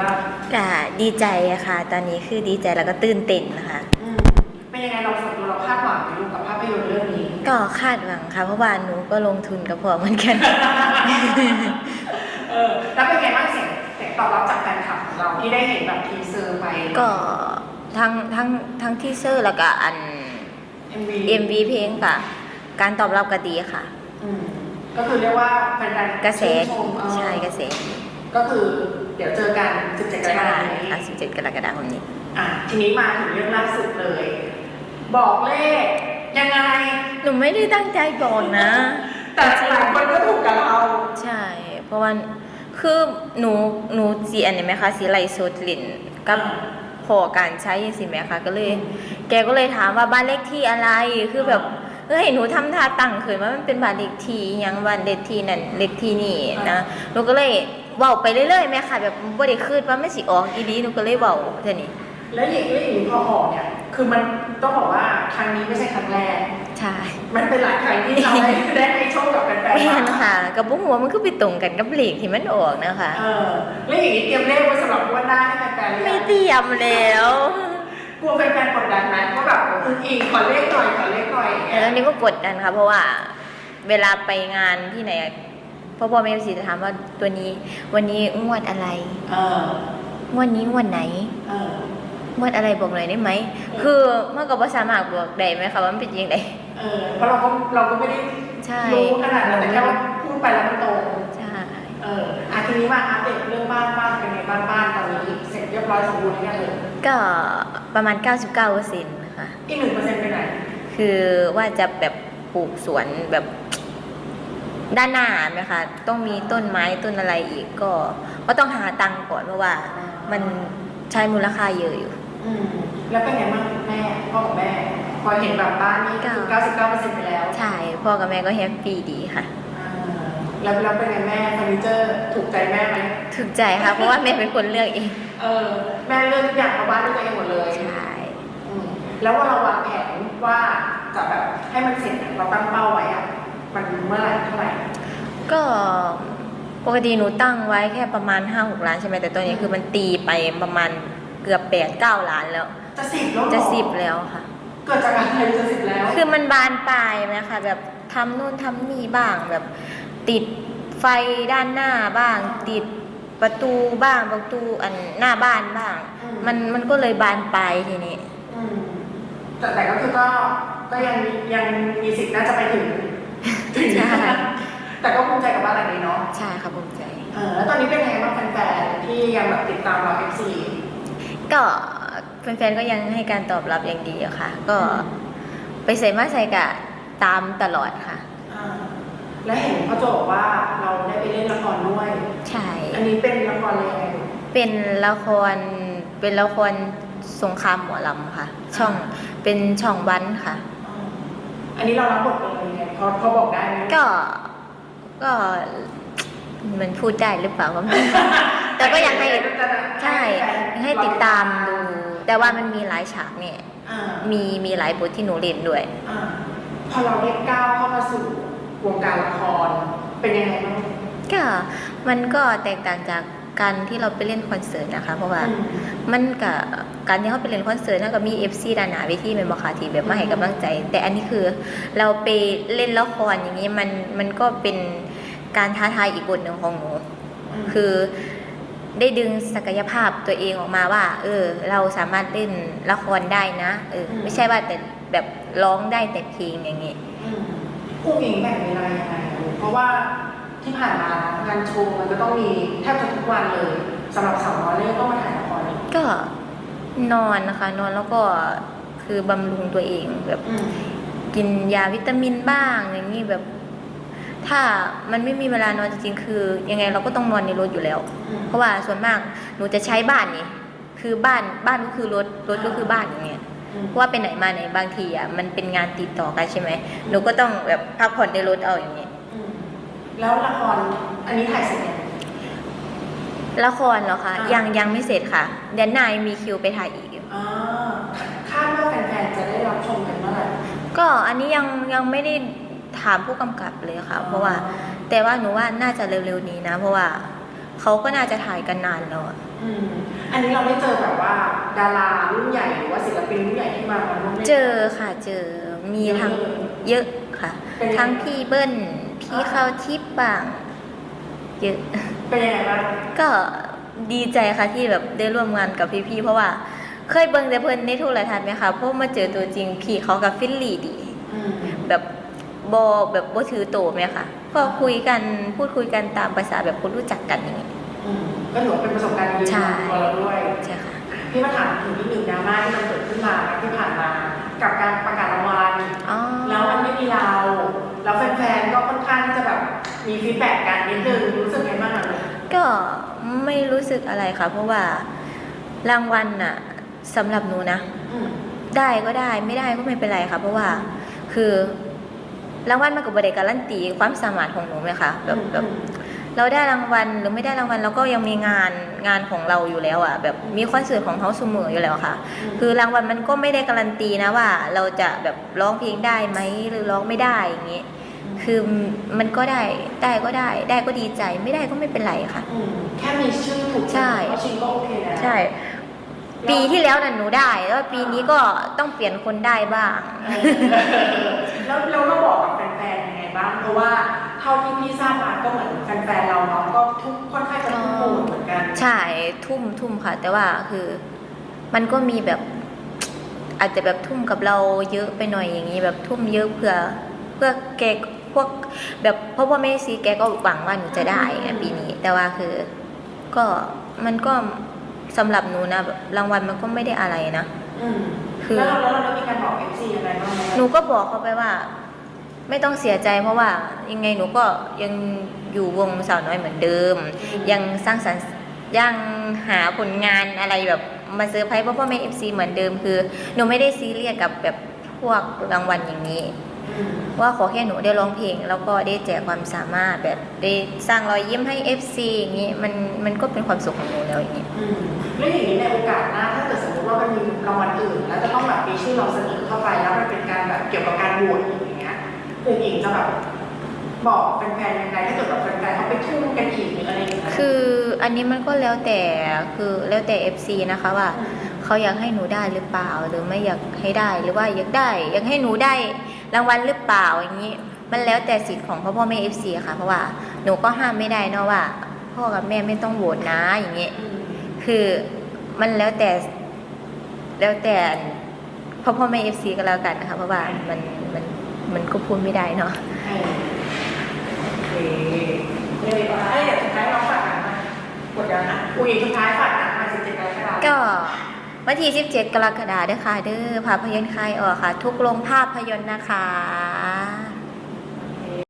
บ้างก็ดีใจอะค่ะ ตอนนี้คือดีใจแล้วก็ตื่นเต้นนะคะ อืมเป็นยังไงเราส่วนตัวเราคาดหวังไหมลูกกับภาพยนตร์เรื่องนี้ ก็คาดหวังค่ะ เพราะว่าหนูก็ลงทุนกับพ่อเหมือนกัน เออแล้วเป็นไงบ้างเสียงเสียงตอบรับจากแฟนคลับของเราที่ได้เห็นแบบทีเซอร์ไป ก็ทั้งทั้งทั้งที่เซอร์แล้วก็อัน MV MV เพลงค่ะ การตอบรับก็ดีค่ะ อืมก็คือเรียกว่าเป็นการกระแสชื่นชมเออใช่กระแส ก็คือเดี๋ยวเจอกัน17กรกใช่ฎาคมนี้ค่ะ17กรกฎาคมนี้อะทีนี้มาถึงเรื่องล่าสุดเลย บอกเลขยังไง หนูไม่ได้ตั้งใจบอกนะ แต่หลายคนก็ถูกกับเรา ใช่ เพราะว่าคือหนูหนูสีอันนี้ไหมคะสีไลโซดลินกับพอการใช้ยังสิไหมคะก็เลย แกก็เลยถามว่าบ้านเลขที่อะไรคือแบบเฮ้ยหนูทำท่าตั้งเคยว่ามันเป็นบ้านเลขที่อิหยังบ้านเลขที่นั่นเลขที่นี่นะหนูก็เลย เว้าไปเรื่อยๆแม่ค่ะ แบบบ่ได้คืดว่าไม่สิออกอีดีหนูก็เลยเว้าเท่านี้ แล้วอย่างแล้วอย่างนี้พอออกเนี่ย คือมันต้องบอกว่าครั้งนี้ไม่ใช่ครั้งแรก ใช่มันเป็นหลายครั้งที่เราได้ได้ให้โชคกับแฟนแม่ๆนมาค่ะกับบุ้หัวมันก็ไปตรงกันกับเลขที่มันออกนะคะ เออ แล้วอย่างนี้เตรียมเลขไว้สำหรับงวันหน้าให้แฟนๆหรือไม่ยังเตรียมแล้ว กลัวแฟนๆกดดันไหมว่าแบบคุณอีกขอเลขหน่อยขอเลขหน่อยอย่างเงี้ยแล้วนี่ก็กดดันค่ะ เพราะว่า เวลาไปงานที่ไหน อะพ่อพ่อแม่สีจะถามว่าตัวนี้ วันนี้งวดอะไรเอองวดนี้งวดไหนเอองวดอะไรบอกหน่อยได้ไหมคือเมื่อกับภาษามารถบอกได้ไหมคะว่ามันเป็นยังไงเออเพราะเราก็เราก็ไม่ได้ใช่รู้ขนาดนั้นแต่แค่ว่าพูดไปแล้วมันตรงใช่เอออะทีนี้มาอัปเดตเรื่องบ้านบ้านเป็นไงบ้านบ้านตอนนี้เสร็จเรียบร้อยสมบูรณ์หรือยังเลยก็ประมาณ 99เปอร์เซ็นต์ค่ะอีกหนึ่งเปอร์เซ็นต์ไปไหนคือว่าจะแบบปลูกสวนแบบ ด้านหน้าไหมคะต้องมีต้นไม้ต้นอะไรอีกก็ก็ต้องหาตังค์ก่อนเพราะว่ามันใช้มูลค่าเยอะอยู่ อืมแล้วเป็นไงบ้างแม่พ่อกับแม่ พอเห็นแบบบ้านนี่คือเก้าสิบเก้าเปอร์เซ็นต์ไปแล้วใช่พ่อกับแม่ก็แฮปปี้ดีค่ะอ่าแล้วแล้วเป็นไงแม่เฟอร์นิเจอร์ถูกใจแม่ไหมถูกใจค่ะเพราะว่าแม่เป็นคนเลือกเองเออแม่เลือกทุกอย่างมาบ้านด้วยตัวเองหมดเลยใช่อืมแล้วว่าเราวางแผนว่าจะแบบให้มันเสร็จอะเราตั้งเป้าไว้อะ มันเมื่อไหร่เท่าไหร่ ก็ปกติหนูตั้งไว้แค่ประมาณ5 6ล้านใช่ไหมแต่ตอนนี้คือมันตีไปประมาณเกือบ8 9ล้านแล้ว จะสิบแล้วเหรอจะสิบแล้วค่ะ เกิดจากอะไรจะสิบแล้ว คือมันบานปลายไหมคะแบบทำนู่นทำนี่บ้างแบบ ติดไฟด้านหน้าบ้าง ติดประตูบ้างประตูอันหน้าบ้านบ้าง อืม มันมันก็เลยบานปลายทีนี้ อืมแต่แต่ก็คือก็ก็ยังยังมีสิทธิ์น่าจะไปถึงถึง ใช่ แต่ก็ภูมิใจกับบ้านหลังนี้เนาะใช่ค่ะภูมิใจ เออแล้วตอนนี้เป็นไงบ้างแฟนๆที่ยังแบบติดตามเราเอฟซีก็แฟนๆก็ยังให้การตอบรับอย่างดีอะค่ะ ก็ไปใส่มาใส่กะตามตลอดค่ะ และเห็นพ่อโจบอกว่าเราได้ไปเล่นละครด้วย ใช่ อันนี้เป็นละครอะไรยังไงลูกเป็นละครเป็นละครสงครามหมอลำค่ะ ช่องเป็นช่องวันค่ะ อ๋ออันนี้เรารับบทเป็นยังไงพอพอบอกได้ไหมก็ ก็มันพูดได้หรือเปล่าก็ไม่รู้แต่ก็อยากให้ใช่ให้ติดตามดู แต่ว่ามันมีหลายฉากเนี่ย อ่ามีมีหลายบทที่หนูเล่นด้วย อ่าพอเราได้ก้าวเข้ามาสู่วงการละครเป็นยังไงบ้างก็มันก็แตกต่างจาก การที่เราไปเล่นคอนเสิร์ตนะคะ เพราะว่าอืมมันกับการที่เขาไปเล่นคอนเสิร์ตนั่นก็มี FC ด้านหน้าเวทีเป็นบอคาทีแบบมาให้กำลังใจ แต่อันนี้คือเราไปเล่นละครอย่างนี้มันมันก็เป็นการท้าทายอีกบทหนึ่งของหนูมคือได้ดึงศักยภาพตัวเองออกมาว่า เออ เราสามารถเล่นละครได้นะเออไม่ใช่ว่าแต่แบบร้องได้แต่เพลงอย่างนี้มผู้หญิงแบ่งเวลายังไงอะลูกเพราะว่า ที่ผ่านมางานโชว์มันก็ต้องมีแทบจะทุกวันเลยสำหรับสาวน้อยเนี่ยต้องมาถ่ายละครอีกก็นอนนะคะ นอนแล้วก็คือบำรุงตัวเองแบบอืมกินยาวิตามินบ้างอย่างนี้แบบ ถ้ามันไม่มีเวลานอนจริงๆคือ ยังไงเราก็ต้องนอนในรถอยู่แล้ว อืมเพราะว่าส่วนมากหนูจะใช้บ้านนี่คือบ้านบ้านก็คือรถรถก็คือบ้านอย่างเงี้ยอืมเพราะว่าไปไหนมาไหนบางทีอะมันเป็นงานติดต่อกันใช่ไหมหนูก็ต้องแบบพักผ่อนในรถเอาอย่างเงี้ยอืม แล้วละครอันนี้ถ่ายเสร็จยัง ละครเหรอคะ อ่ายั ยังยังไม่เสร็จค่ะเดือนหน้ายังมีคิวไปถ่ายอีกอยู่อ่าคาดว่าแฟนๆจะได้รับชมกันเมื่อไหร่ก็อันนี้ยังยังไม่ได้ถามผู้กำกับเลยค่ะ เพราะว่า แต่ว่าหนูว่าน่าจะเร็วๆนี้นะ เพราะว่าเขาก็น่าจะถ่ายกันนานแล้วอะออืมอันนี้เราได้เจอแบบว่า ดารารุ่นใหญ่หรือว่าศิลปินรุ่นใหญ่ที่มาร่วมล่นเจอค่ะเจอมีทั้งเยอะค่ะ เป็นไงทั้งพี่เบิ้ล พี่เข้าทิพย์บางเยอะ เป็นยังไงบ้างก็ดีใจค่ะที่แบบได้ร่วมงานกับพี่ๆเพราะว่า เคยเบิ่งแต่เพิ่นในโทรทัศน์ไหมคะเพราะมาเจอตัวจริงพี่เขากับฟิลลี่ดีอืมแบบบอแบบบ่ถือโตไหมคะก็คุยกันพูดคุยกันตามภาษาแบบคนรู้จักกันอย่างนี้อืมก็ถือว่าเป็นประสบการณ์ดีใช่ของเราด้วยใช่ค่ะพี่มาถามถึงนิดหนึ่งดราม่าที่มันเกิดขึ้นมาที่ผ่านมา กับการประกาศรางวัล มีฟีดแบ็กกันนิดนึงรู้สึกไงบ้างอะลูกก็ไม่รู้สึกอะไรค่ะ เพราะว่ารางวัลน่ะสำหรับหนูนะ อืมได้ก็ได้ไม่ได้ก็ไม่เป็นไรค่ะ เพราะว่าคือรางวัลมันก็บ่ได้การันตีความสามารถของหนูไหมคะแบบแบบเราได้รางวัลหรือไม่ได้รางวัลเราก็ยังมีงานงานของเราอยู่แล้วอะ แบบมีคอนเสิร์ตของเขาเสมออยู่แล้วค่ะ คือรางวัลมันก็ไม่ได้การันตีนะว่า เราจะแบบร้องเพลงได้ไหมหรือร้องไม่ได้อย่างนี้ คือมันก็ได้ได้ก็ได้ ได้ก็ดีใจไม่ได้ก็ไม่เป็นไรค่ะมแค่มีชื่อถูกใช่ก็ชิงก็โอเคแล้วใช่ ปีที่แล้วน่ะหนูได้แล้วปีนี้ก็ต้องเปลี่ยนคนได้บ้างเออแล้วแล้วเราบอกกับแฟนๆยังไงบ้างเพราะว่าเท่าที่พี่ทราบมาก็เหมือนแฟนๆเราเนาะก็ทุกค่อนข้างจะทุกโหมดเหมือนกันใช่ทุ่มทุ่มค่ะ แต่ว่าคือ มันก็มีแบบ อาจจะแบบทุ่มกับเราเยอะไปหน่อยอย่างนี้แบบทุ่มเยอะเพื่อเพื่อแกพวกแบบเพราะว่าแม่ซีแกก็หวังว่าหนูจะได้ไงปีนี้ แต่ว่าคือ ก็มันก็สำหรับหนูนะแบบรางวัลมันก็ไม่ได้อะไรนะอืมคือแล้วเราแล้วเราได้มีการบอกเอฟซีอะไรบ้างไหมหนูก็บอกเขาไปว่า ไม่ต้องเสียใจเพราะว่ายังไงหนูก็ยังอยู่วงสาวน้อยเหมือนเดิม ยังสร้างสรรค์ยังหาผลงานอะไรแบบมาเซอร์ไพรส์พ่อพ่อแม่เอฟซีเหมือนเดิมคือหนูไม่ได้ซีเรียสกับแบบพวกรางวัลอย่างนี้อืม ว่าขอแค่หนูได้ร้องเพลง แล้วก็ได้แจกความสามารถแบบได้สร้างรอยยิ้มให้ FC อย่างนี้มันมันก็เป็นความสุขของหนูแล้วอย่างนี้อืมแล้วอย่างนี้ในโอกาสหน้าถ้าเกิดสมมติว่ามันมีรางวัลอื่น แล้วจะต้องแบบมีชื่อเราเสนอเข้าไปแล้วมันเป็นการแบบเกี่ยวกับการโหวตอย่างเงี้ยคุณอิงจะแบบบอกแฟนๆยังไงถ้าเกิดแบบแฟนๆเขาไปทุ่มกันอีกหรืออะไรอย่างเงี้ยคืออันนี้มันก็แล้วแต่คือแล้วแต่ FC นะคะว่ามเขาอยากให้หนูได้หรือเปล่าหรือไม่อยากให้ได้หรือว่าอยากได้ อยากให้หนูได้ รางวัลหรือเปล่าอย่างนี้ มันแล้วแต่สิทธิ์ของพ่อพ่อแม่เอฟซีค่ะ เพราะว่าหนูก็ห้ามไม่ได้เนอะว่า พ่อกับแม่ไม่ต้องโหวตนะอย่างนี้คือมันแล้วแต่แล้วแต่พ่อพ่อแม่เอฟซีก็แล้วกันนะคะเพราะว่ามันมันมันก็พูดไม่ได้เนาะเออโอเคเลยว่าไอ้ยเดี๋ยวสุดท้ายเราฝากกันนะกดยังนะคุยสุดท้าย วันที่ 17 กรกฎาคมเด้อค่ะ เด้อภาพยนตร์คลายออกค่ะ ทุกโรงภาพยนตร์นะคะ